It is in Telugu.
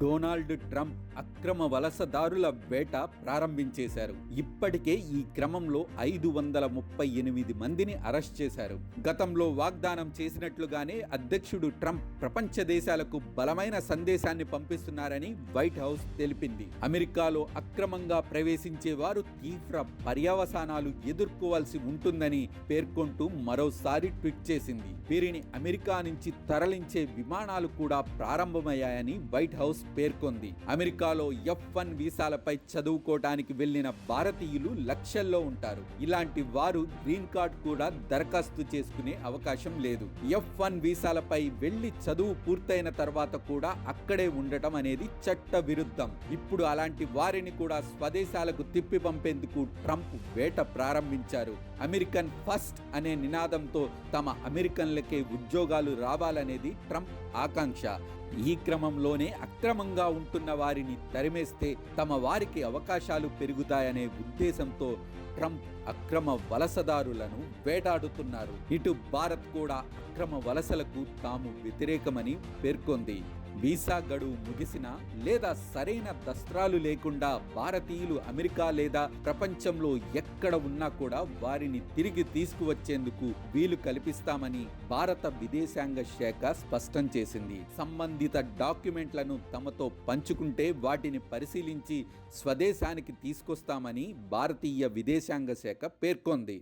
డొనాల్డ్ ట్రంప్ అక్రమ వలసదారుల వేట ప్రారంభించేశారు. ఇప్పటికే ఈ క్రమంలో ఐదు వందల ముప్పై ఎనిమిది మందిని అరెస్ట్ చేశారు. గతంలో వాగ్దానం చేసినట్లుగానే అధ్యక్షుడు ట్రంప్ ప్రపంచ దేశాలకు బలమైన సందేశాన్ని పంపిస్తున్నారని వైట్ హౌస్ తెలిపింది. అమెరికాలో అక్రమంగా ప్రవేశించే వారు తీవ్ర పర్యవసానాలు ఎదుర్కోవాల్సి ఉంటుందని పేర్కొంటూ మరోసారి ట్వీట్ చేసింది. వీరిని అమెరికా నుంచి తరలించే విమానాలు కూడా ప్రారంభమయ్యాయని వైట్ హౌస్ పేర్కొంది. అమెరికాలో ఎఫ్ వన్ వీసాలపై చదువుకోవటానికి వెళ్ళిన భారతీయులు లక్షల్లో ఉంటారు. ఇలాంటి వారు గ్రీన్ కార్డ్ కూడా దరఖాస్తు చేసుకునే అవకాశం లేదు. ఎఫ్ వన్ వీసాలపై వెళ్ళి చదువు పూర్తయిన తర్వాత కూడా అక్కడే ఉండటం అనేది చట్ట విరుద్ధం ఇప్పుడు అలాంటి వారిని కూడా స్వదేశాలకు తిప్పి పంపేందుకు ట్రంప్ వేట ప్రారంభించారు. అమెరికన్ ఫస్ట్ అనే నినాదంతో తమ అమెరికన్లకే ఉద్యోగాలు రావాలనేది ట్రంప్ ఆకాంక్ష. ఈ క్రమంలోనే అక్రమంగా ఉంటున్న వారిని తరిమేస్తే తమ వారికి అవకాశాలు పెరుగుతాయనే ఉద్దేశంతో ట్రంప్ అక్రమ వలసదారులను వేటాడుతున్నారు. ఇటు భారత్ కూడా అక్రమ వలసలకు తాము వ్యతిరేకమని పేర్కొంది. వీసా గడువు ముగిసినా లేదా సరైన దస్త్రాలు లేకుండా భారతీయులు అమెరికా లేదా ప్రపంచంలో ఎక్కడ ఉన్నా కూడా వారిని తిరిగి తీసుకువచ్చేందుకు వీలు కల్పిస్తామని భారత విదేశాంగ శాఖ స్పష్టం చేసింది. సంబంధిత డాక్యుమెంట్లను తమతో పంచుకుంటే వాటిని పరిశీలించి స్వదేశానికి తీసుకొస్తామని భారతీయ విదేశాంగ శాఖ పేర్కొంది.